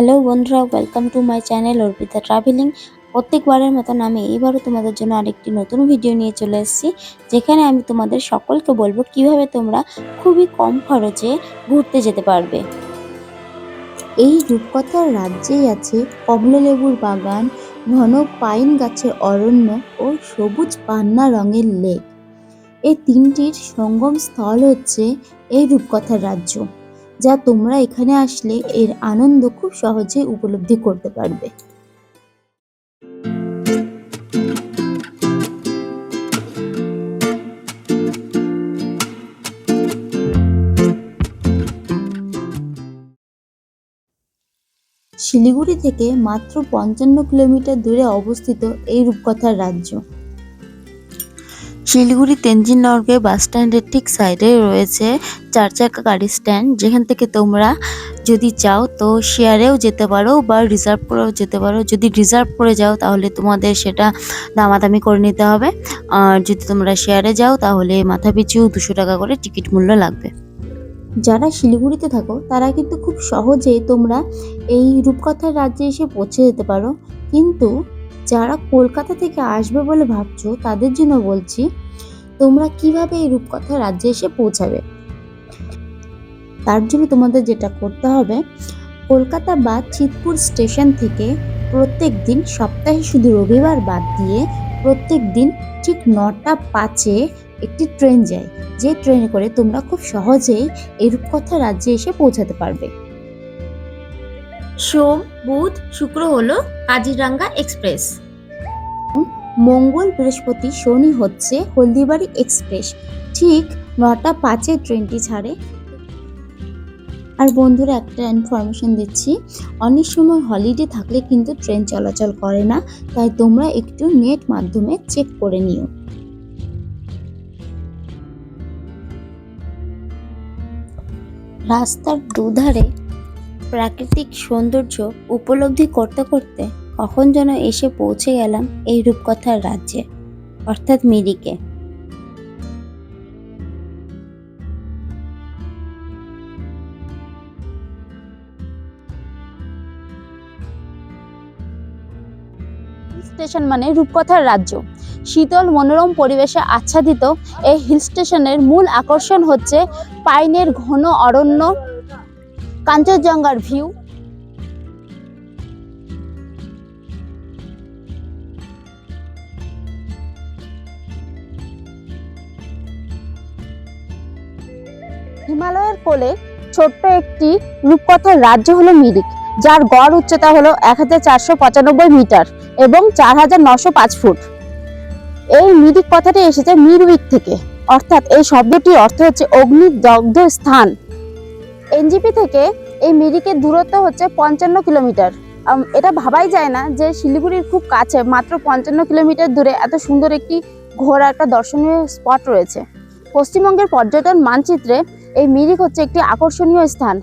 Hello বন্ধুরা welcome to my channel Arpita travelling প্রত্যেকবারের মতন আমি এইবারও তোমাদের জন্য আরেকটি নতুন ভিডিও নিয়ে চলে এসেছি, যেখানে আমি তোমাদের সকলকে বলব কীভাবে তোমরা খুবই কম খরচে ঘুরতে যেতে পারবে। এই রূপকথার রাজ্যেই আছে কমলালেবুর বাগান, ঘন পাইন গাছের অরণ্য ও সবুজ পান্না রঙের লেক। এই তিনটির সঙ্গম স্থল হচ্ছে এই রূপকথার রাজ্য। যা তোমরা এখানে আসলে এর আনন্দ খুব সহজে উপলব্ধি করতে পারবে। শিলিগুড়ি থেকে মাত্র পঞ্চান্ন কিলোমিটার দূরে অবস্থিত এই রূপকথার রাজ্য। শিলিগুড়ি তেনজিং নর্গে বাস স্ট্যান্ডের ঠিক সাইডে রয়েছে চার চাকা গাড়ি স্ট্যান্ড। যেখান থেকে তোমরা যদি চাও তো শেয়ারেও যেতে পারো বা রিজার্ভ করেও যেতে পারো। যদি রিজার্ভ করে যাও তাহলে তোমাদের সেটা দামাদামি করে নিতে হবে। আর যদি তোমরা শেয়ারে যাও তাহলে মাথা পিছু দুশো টাকা করে টিকিট মূল্য লাগবে। যারা শিলিগুড়িতে থাকো, তারা কিন্তু খুব সহজেই তোমরা এই রূপকথার রাজ্যে এসে পৌঁছে যেতে পারো। কিন্তু যারা কলকাতা থেকে আসবে বলে ভাবছ, তাদের জন্য বলছি তোমরা কীভাবে এই রূপকথা রাজ্যে এসে পৌঁছাবে? তার জন্য তোমাদের যেটা করতে হবে, কলকাতা বা চিতপুর স্টেশন থেকে প্রত্যেক দিন সপ্তাহে শুধু রবিবার বাদ দিয়ে প্রত্যেক দিন ঠিক নটা পাঁচে একটি ট্রেন যায়। যে ট্রেনে করে তোমরা খুব সহজেই এই রূপকথা রাজ্যে এসে পৌঁছাতে পারবে। সোম, বুধ, শুক্র হলো কাজিরাঙ্গা এক্সপ্রেস। মঙ্গল বৃহস্পতি শনি হচ্ছে হলদিবাড়ি এক্সপ্রেস। ঠিক নটা পাঁচে ট্রেনটি ছাড়ে। আর বন্ধুরা, একটা ইনফরমেশন দিচ্ছি। অনেক সময় হলিডে থাকলে কিন্তু ট্রেন চলাচল করে না, তাই তোমরা একটু নেট মাধ্যমে চেক করে নিও। রাস্তার দুধারে প্রাকৃতিক সৌন্দর্য উপলব্ধি করতে করতে কখন যেন এসে পৌঁছে গেলাম এই রূপকথার রাজ্যে, অর্থাৎ মিরিকে। স্টেশন মানে রূপকথার রাজ্য। শীতল, মনোরম পরিবেশে আচ্ছাদিত এই হিল স্টেশনের মূল আকর্ষণ হচ্ছে পাইনের ঘন অরণ্য, কাঞ্চনজঙ্ঘার ভিউ হিমালয়ের কোলে ছোট্ট একটি রূপকথার রাজ্য হলো মিরিক, যার গড় উচ্চতা হলো এক হাজার চারশো পঁচানব্বই মিটার এবং চার ফুট। এই মিরিক কথাটি এসেছে মিরউইক থেকে। অর্থাৎ এই শব্দটির অর্থ হচ্ছে অগ্নিদগ্ধ স্থান। এনজিপি থেকে এই মিরিকের দূরত্ব হচ্ছে পঞ্চান্ন কিলোমিটার। এটা ভাবাই যায় না যে শিলিগুড়ির খুব কাছে, মাত্র পঞ্চান্ন কিলোমিটার দূরে এত সুন্দর একটি ঘোরা একটা দর্শনীয় স্পট রয়েছে। পশ্চিমবঙ্গের পর্যটন মানচিত্রে এই মিরিক হচ্ছে একটি আকর্ষণীয় স্থান।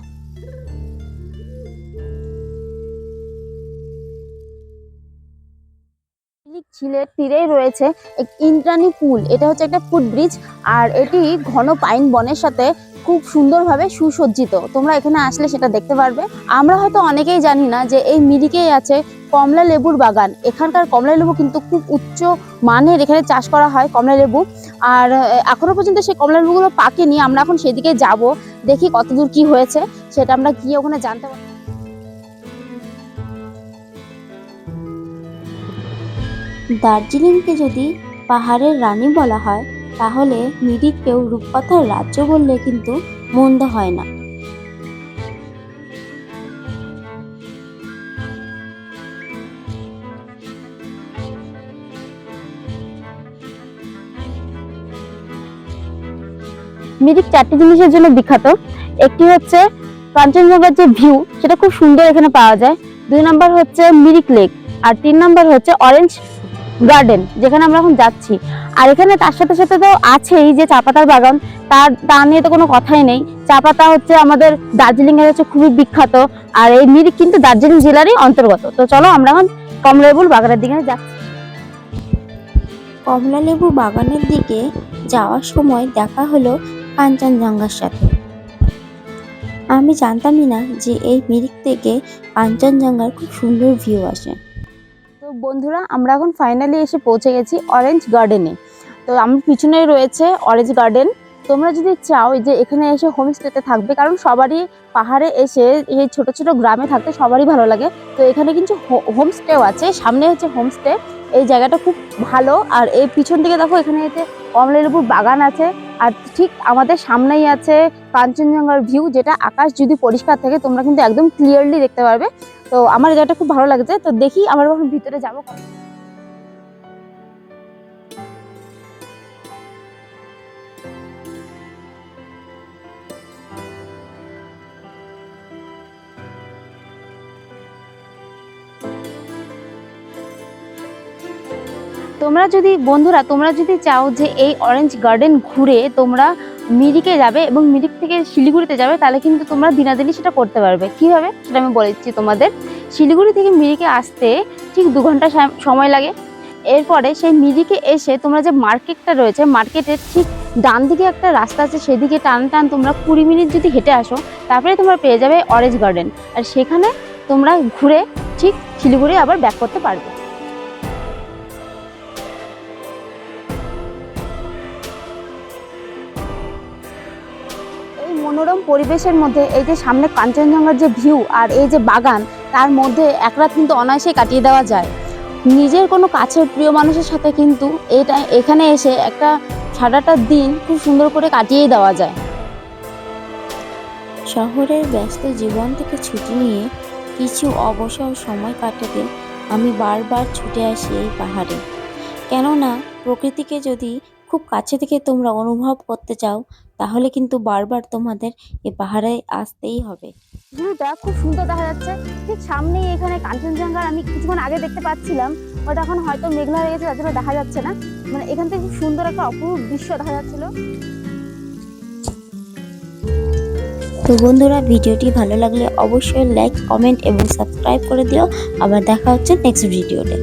ঝিলের তীরেই রয়েছে এক ইন্দ্রাণী পুল। এটা হচ্ছে একটা ফুটব্রিজ আর এটি ঘন পাইন বনের সাথে খুব সুন্দরভাবে সুসজ্জিত। তোমরা এখানে আসলে সেটা দেখতে পারবে। আমরা হয়তো অনেকেই জানি না যে এই মিরিকেই আছে কমলা লেবুর বাগান। এখানকার কমলা লেবু কিন্তু খুব উচ্চ মানের এখানে চাষ করা হয় কমলা লেবু আর এখনও পর্যন্ত সেই কমলা লেবুগুলো পাকেনি, আমরা এখন সেদিকে যাব, দেখি কতদূর কি হয়েছে, সেটা আমরা গিয়ে ওখানে জানতে পারব। দার্জিলিংকে যদি পাহাড়ের রানী বলা হয়, তাহলে মিরিককেও রূপকথার রাজ্য বললে কিন্তু মন্দ হয় না। মিরিক চারটি জিনিসের জন্য বিখ্যাত। একটি হচ্ছে কাঞ্চনজঙ্ঘার যে ভিউ সেটা খুব সুন্দর এখানে পাওয়া যায়। দুই নম্বর হচ্ছে মিরিক লেক আর তিন নম্বর হচ্ছে অরেঞ্জ গার্ডেন যেখানে আমরা এখন যাচ্ছি। আর এখানে তার সাথে সাথে তো আছেই যে চা পাতার বাগান, তার তা নিয়ে তো কোনো কথাই নেই। চা পাতা হচ্ছে আমাদের দার্জিলিং এর হচ্ছে খুবই বিখ্যাত, আর এই মিরিক কিন্তু দার্জিলিং জেলারই অন্তর্গত। তো চলো আমরা এখন কমলালেবুর বাগানের দিকে যাচ্ছি। কমলালেবু বাগানের দিকে যাওয়ার সময় দেখা হলো কাঞ্চনজঙ্ঘার সাথে আমি জানতামই না যে এই মিরিক থেকে কাঞ্চনজঙ্ঘার খুব সুন্দর ভিউ আসে। তো বন্ধুরা, আমরা এখন ফাইনালি এসে পৌঁছে গেছি অরেঞ্জ গার্ডেনে তো আমার পিছনে রয়েছে অরেঞ্জ গার্ডেন তোমরা যদি চাও যে এখানে এসে হোমস্টেতে থাকবে, কারণ সবারই পাহাড়ে এসে এই ছোট ছোট গ্রামে থাকতে সবারই ভালো লাগে। তো এখানে কিন্তু হোমস্টেও আছে। সামনে হচ্ছে হোমস্টে এই জায়গাটা খুব ভালো। আর এই পিছন দিকে দেখো, এখানে হচ্ছে কমলালেবুর বাগান আছে। আর ঠিক আমাদের সামনেই আছে কাঞ্চনজঙ্ঘার ভিউ যেটা আকাশ যদি পরিষ্কার থাকে, তোমরা কিন্তু একদম ক্লিয়ারলি দেখতে পারবে। তো আমার জায়গাটা খুব ভালো লাগছে। তো দেখি আমার ভিতরে যাব তোমরা যদি, বন্ধুরা, তোমরা যদি চাও যে এই অরেঞ্জ গার্ডেন ঘুরে তোমরা মিরিকে যাবে এবং মিরিক থেকে শিলিগুড়িতে যাবে, তাহলে কিন্তু তোমরা দিনাদিনই সেটা করতে পারবে। কীভাবে? সেটা আমি বলে দিচ্ছি তোমাদের। শিলিগুড়ি থেকে মিরিকে আসতে ঠিক দু ঘণ্টা সাম- সময় লাগে। এরপরে সেই মিরিকে এসে তোমরা যে মার্কেটটা রয়েছে, মার্কেটের ঠিক ডান দিকে একটা রাস্তা আছে, সেদিকে টান টান তোমরা কুড়ি মিনিট যদি হেঁটে আসো, তারপরে তোমরা পেয়ে যাবে অরেঞ্জ গার্ডেন আর সেখানে তোমরা ঘুরে ঠিক শিলিগুড়ি আবার ব্যাক করতে পারবে। মনোরম পরিবেশের মধ্যে এই যে সামনে কাঞ্চনজঙ্ঘার যে ভিউ আর এই যে বাগান, তার মধ্যে এক রাত কিন্তু অনায়াসে কাটিয়ে দেওয়া যায়। নিজের কোনো কাছের প্রিয় মানুষের সাথে কিন্তু এটা, এখানে এসে একটা সারাটা দিন খুব সুন্দর করে কাটিয়ে দেওয়া যায়। শহরের ব্যস্ত জীবন থেকে ছুটি নিয়ে কিছু অবসর সময় কাটাতে আমি বারবার ছুটে আসি এই পাহাড়ে। কেননা, প্রকৃতিকে যদি খুব কাছে থেকে তোমরা অনুভব করতে চাও তাহলে কিন্তু বারবার তোমাদের এ পাহাড়ে আসতেই হবে। ভিউটা খুব সুন্দর দেখা যাচ্ছে। ঠিক সামনেই এখানে কাঞ্চনজঙ্ঘার আমি কিছুক্ষণ আগে দেখতে পাচ্ছিলাম বাট এখন হয়তো মেঘলা হয়ে গেছে তার জন্য দেখা যাচ্ছে না। মানে এখান থেকে খুব সুন্দর একটা অপরূপ দৃশ্য দেখা যাচ্ছিল। তো বন্ধুরা ভিডিওটি ভালো লাগলে অবশ্যই লাইক কমেন্ট এবং সাবস্ক্রাইব করে দিও। আবার দেখা হচ্ছে নেক্সট ভিডিওতে